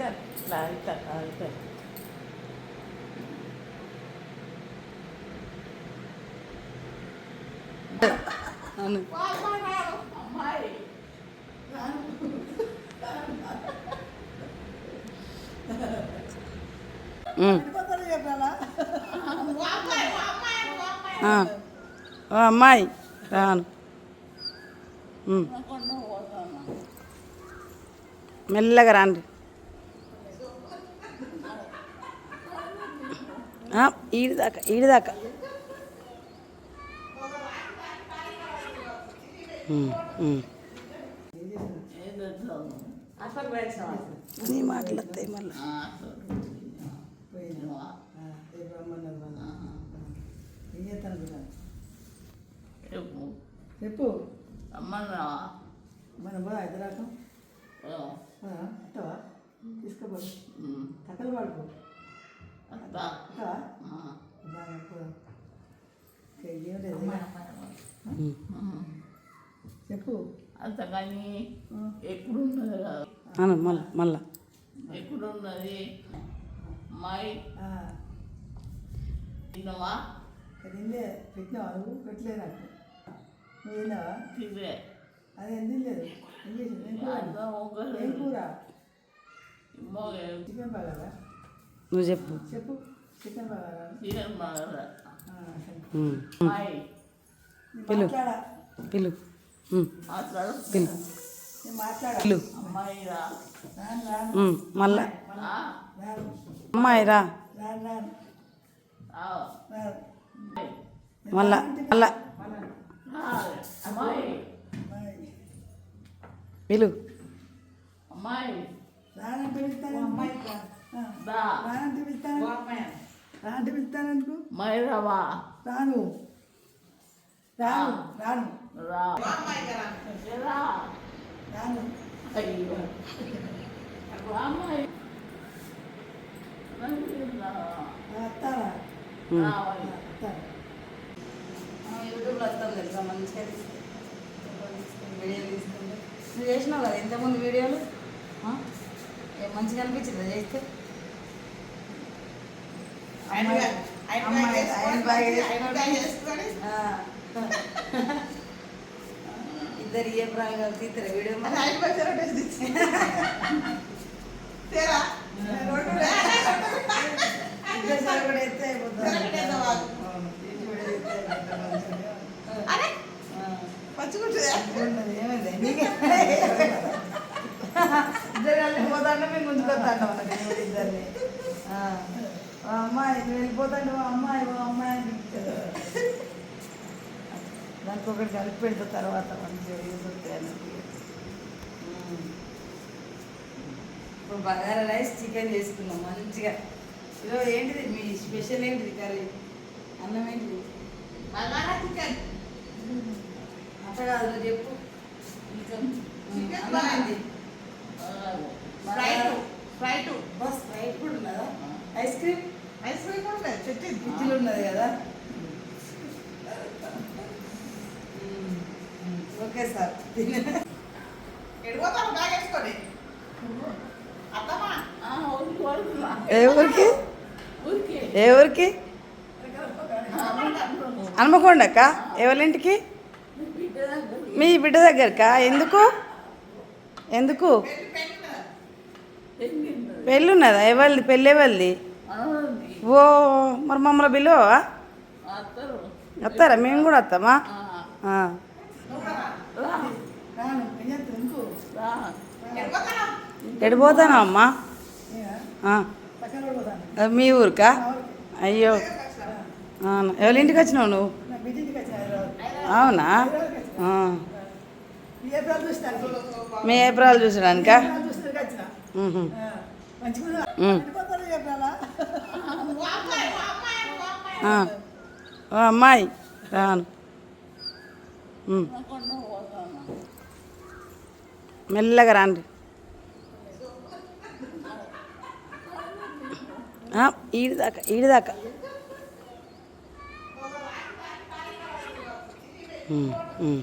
ఇద్దరు ఇట్లా ఇద్దరు ఆ, ఇద్దరు అవును అమ్మాయి ఉమ్. కొత్తలు చెప్పాలా ఆ. ఓ అమ్మాయి రాను ఉమ్. మెల్లగా రాండి ఆ, ఈడి దాకా ఈడి దాకా. ఉమ్, ఉమ్. అసలు పోయిన నీ మాటలు వస్తాయి మళ్ళీ? చెప్పు చెప్పు అమ్మన్నా మన బా హైదరాబాద్ తక్కలు పడుకో. అత్త. చెప్పు. అంత కానీ ఎక్కడున్నది కదా అను మళ్ళా మళ్ళా. ఎక్కడున్నది ఆ, తినవా తిందే పెట్టినావా? నువ్వు పెట్టలే నాకు నువ్వు తిన్నావా? తినే అది ఏం తినలేదు? ఏం చేసింది? ఏం కూర? చికెన్ బగారా నువ్వు చెప్పు. చెప్పు. పిలు. పిలు. పిలు. నేను మాట్లాడా? పిలు. మళ్ళా. ఆ? రాను. అమ్మాయి రా. రాను రాను. ఆ. రాను. అమ్మాయి. మళ్ళా మళ్ళా. పిలు. అమ్మాయి. రానంటే పిలుస్తాను. అమ్మాయి దా. రానంటే పిలుస్తాను రానంటే పిలుస్తాను అనుకో అమ్మాయి రావా రాను రాను రాను. రా. రా. రాను. అయ్యో. యూట్యూబ్లో వస్తాం తెలుసా మంచిగా తీసుకుంటే. నువ్వు చేసినావు కదా ఇంతకుముందు వీడియోలు? ఆ? ఏ మంచిగా అనిపించిందా చేస్తే అమ్మాయి అమ్మాయి ఆయన బాగా చేసుకొని, ఆ. ఇద్దరు ఏ ప్రాంగా తీస్తారా వీడియో ఇద్దరు సరిపడా ఎత్తే అయిపోతుంది అవును. తీసి వీడియో ఎత్తే అయిపోతుంది మంచిగా. ఆ. ఉన్నది, ఏమైంది? ఇద్దరు పోతాంటే మేము ముందుకు వస్తాంటాం. వెళ్ళిపోతాంటే ఓ అమ్మాయి ఓ అమ్మాయి అని. దానికి ఒకటి కలిపి పెడతా తర్వాత మంచిగా యూజ్ అవుతాయి. ఇప్పుడు బగారా రైస్ చికెన్ చేసుకున్నాం మంచిగా. ఈరోజు ఏంటిది మీ స్పెషల్ ఏంటిది కర్రీ? అన్నం ఏంటిది? అట్లా కాదు నువ్వు చెప్పు. చికెన్. అన్నం ఏంటి? Freight freight. బస్ స్ప్రైట్ కూడా ఉన్నదా? Ice cream? ఐస్ క్రీమ్ కూడా చెట్టు ఉన్నది కదా. Okay sir. ఎడిపోతాను బ్యాగ్ ఏ ఊరికి? హనుమకొండక్క ఎవరింటికి? మీ బిడ్డ దగ్గరకా. ఎందుకు? ఎందుకు? పెళ్ళి ఉన్నదా ఎవరిది? పెళ్ళి ఎవరిది ఓ మరి మమ్మల్ని పిలువవా? వస్తారా? మేము కూడా వస్తామా? ఎడిపోతానా అమ్మా? మీ ఊరికా? అయ్యో. అవును. ఎవరి ఇంటికి వచ్చినావు నువ్వు? అవునా? ఆ. ఏప్రిల్ మీ ఏప్రాలు చూసడానికా అమ్మాయి రాను ఉమ్. మెల్లగా రాండి ఆ, ఈడి దాకా ఈడి దాకా ఉమ్, ఉమ్.